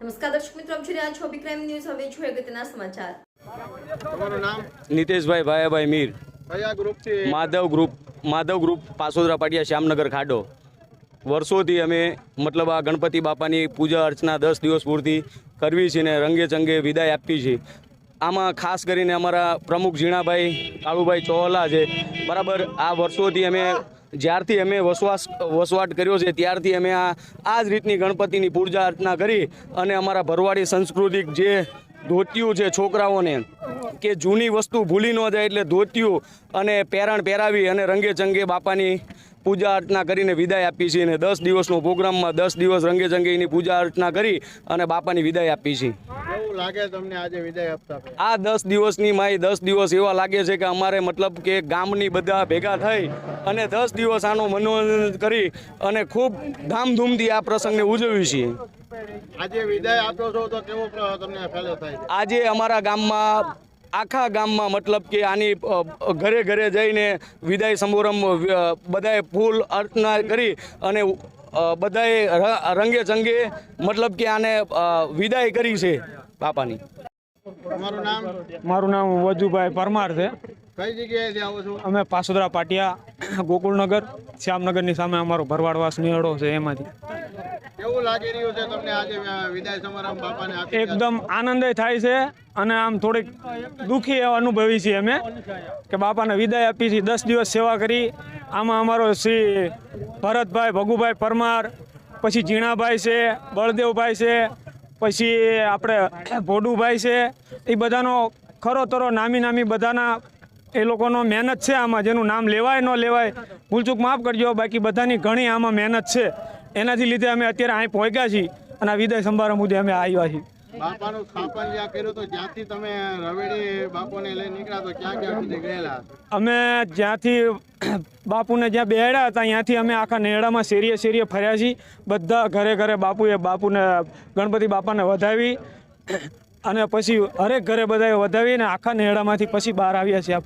નમસ્કાર દર્શક મિત્રો આપ જોઈ રહ્યા છો ક્રાઇમ ન્યૂઝ. હવે જોઈએ અગત્યના સમાચાર. તમારું નામ? નિતેશભાઈ ભાયાભાઈ મીર. કયા ગ્રુપથી માધવ ગ્રુપ માધવ ગ્રુપ પાસોદરા પાટિયા શ્યામનગર ખાડો. વર્ષોથી અમે મતલબ આ ગણપતિ બાપાની પૂજા અર્ચના દસ દિવસ પૂરતી કરવી છે ને રંગે ચંગે વિદાય આપવી છે. આમાં ખાસ કરીને અમારા પ્રમુખ ઝીણાભાઈ કાળુભાઈ ચોહલા છે. બરાબર આ વર્ષોથી અમે જ્યારથી અમે વસવાસ વસવાટ કર્યો છે, ત્યારથી અમે આ આ જ રીતની ગણપતિની પૂજા અર્ચના કરી અને અમારા ભરવાડી સાંસ્કૃતિક જે ધોતિયું છે છોકરાઓને, કે જૂની વસ્તુ ભૂલી ન જાય એટલે ધોતિયું અને પેરણ પહેરાવી અને રંગે ચંગે બાપાની પૂજા અર્ચના કરીને વિદાય આપી છે અને દસ દિવસનો પ્રોગ્રામમાં દસ દિવસ રંગે ચંગેની પૂજા અર્ચના કરી અને બાપાની વિદાય આપી છે. કેવું લાગે તમને આજે વિદાય આપતા આ દસ દિવસની માય દસ દિવસ એવા લાગે છે કે અમારે મતલબ કે ગામની બધા ભેગા થઈ અને દસ દિવસ આનો મનોરંજન કરી અને ખૂબ ધામધૂમથી આ પ્રસંગને ઉજવ્યું છીએ. આજે વિદાય આપો છો તો કેવો તમને ફેલો થાય છે? આજે અમારા ગામમાં આખા ગામમાં મતલબ કે આની ઘરે ઘરે જઈને વિદાય સમારંભ બધાએ ફૂલ અર્ચના કરી અને બધાએ રંગે ચંગે મતલબ કે આને વિદાય કરી છે. બાપાની. મારું નામ વજુભાઈ પરમાર છે. કઈ જગ્યાએથી આવો છો? અમે પાસોદરા પાટિયા ગોકુળનગર શ્યામનગરની સામે અમારો ભરવાડવાસ નિહળો છે એમાંથી. કેવું લાગી રહ્યું છે તમને આજે વિદાય સમારંભ બાપાને એકદમ આનંદ થાય છે અને આમ થોડીક દુઃખી એવા અનુભવી છીએ અમે કે બાપાને વિદાય આપી છે દસ દિવસ સેવા કરી. આમાં અમારો શ્રી ભરતભાઈ ભગુભાઈ પરમાર પછી ઝીણાભાઈ છે બળદેવભાઈ છે પછી આપણે ભોડુભાઈ છે, એ બધાનો ખરો તરો નામી નામી બધાના, એ લોકોનો મહેનત છે આમાં, જેનું નામ લેવાય ન લેવાય ભૂલચૂક માફ કરજો, બાકી બધાની ઘણી આમાં મહેનત છે. એનાથી લીધે અમે અત્યારે અહીં પહોંચ્યા છીએ અને આ વિદાય સમારંભ સુધી અમે આવ્યા છીએ. બાપાનું સ્થાપન જ્યાં કર્યું તો જ્યાંથી તમે રવેડી બાપુને લઈ નીકળ્યા તો ક્યાં ક્યાં સુધી ગયેલા? અમે જ્યાંથી બાપુને જ્યાં બેહાડ્યા હતા, ત્યાંથી અમે આખા નેડામાં શેરીએ શેરીએ ફર્યા છીએ. બધા ઘરે ઘરે બાપુએ બાપુને, ગણપતિ બાપાને વધાવી અને પછી હરેક ઘરે બધાએ વધાવીને આખા નેહડામાંથી પછી બહાર આવ્યા છીએ